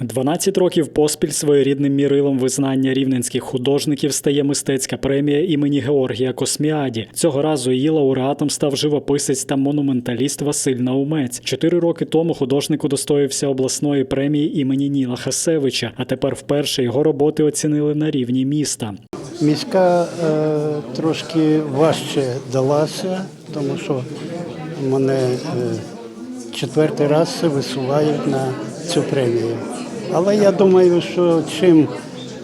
12 років поспіль своєрідним мірилом визнання рівненських художників стає мистецька премія імені Георгія Косміаді. Цього разу її лауреатом став живописець та монументаліст Василь Наумець. Чотири роки тому художник удостоївся обласної премії імені Ніла Хасевича, а тепер вперше його роботи оцінили на рівні міста. Міська е, трошки важче далася, тому що мене е, четвертий раз висувають на цю премію. Але я думаю, що чим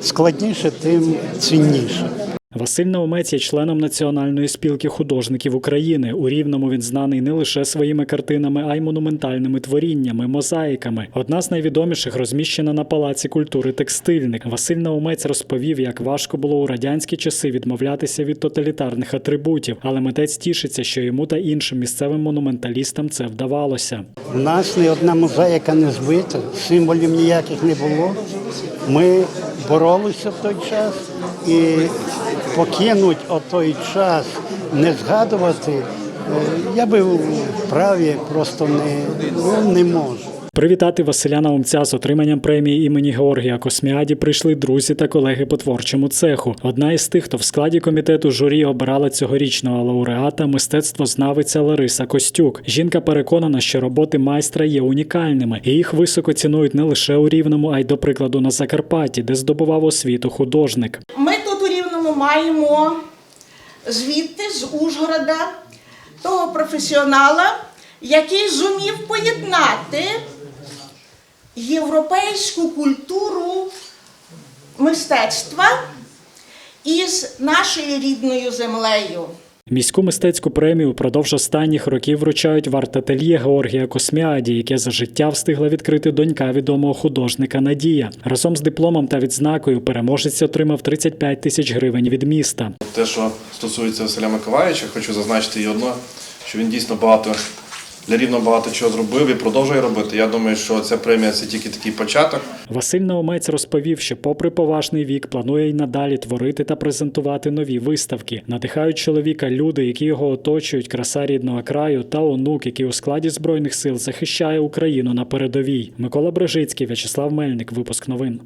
складніше, тим цінніше. Василь Наумець є членом Національної спілки художників України. У Рівному він знаний не лише своїми картинами, а й монументальними творіннями, мозаїками. Одна з найвідоміших розміщена на палаці культури текстильник. Василь Наумець розповів, як важко було у радянські часи відмовлятися від тоталітарних атрибутів, але митець тішиться, що йому та іншим місцевим монументалістам це вдавалося. У нас ні одна мозаїка не збита, символів ніяких не було. Ми боролися в той час і покинуть отой час, не згадувати, е, я би вправі просто не, ну, не можу. Привітати Василя Наумця з отриманням премії імені Георгія Косміаді прийшли друзі та колеги по творчому цеху. Одна із тих, хто в складі комітету журі обирала цьогорічного лауреата, мистецтвознавиця Лариса Костюк. Жінка переконана, що роботи майстра є унікальними, і їх високо цінують не лише у Рівному, а й до прикладу на Закарпатті, де здобував освіту художник. Ми тут у Рівному маємо звідти, з Ужгорода, того професіонала, який зумів поєднати європейську культуру мистецтва із нашою рідною землею. Міську мистецьку премію впродовж останніх років вручають в арт-ательє Георгія Косміаді, яке за життя встигла відкрити донька відомого художника Надія. Разом з дипломом та відзнакою переможець отримав 35 тисяч гривень від міста. Те, що стосується Василя Миколаївича, хочу зазначити і одно, що він дійсно багато для рівного багато чого зробив і продовжує робити. Я думаю, що ця премія це тільки такий початок. Василь Наумець розповів, що, попри поважний вік, планує й надалі творити та презентувати нові виставки. Надихають чоловіка люди, які його оточують, краса рідного краю та онук, який у складі збройних сил захищає Україну на передовій. Микола Брежицький, В'ячеслав Мельник. Випуск новин.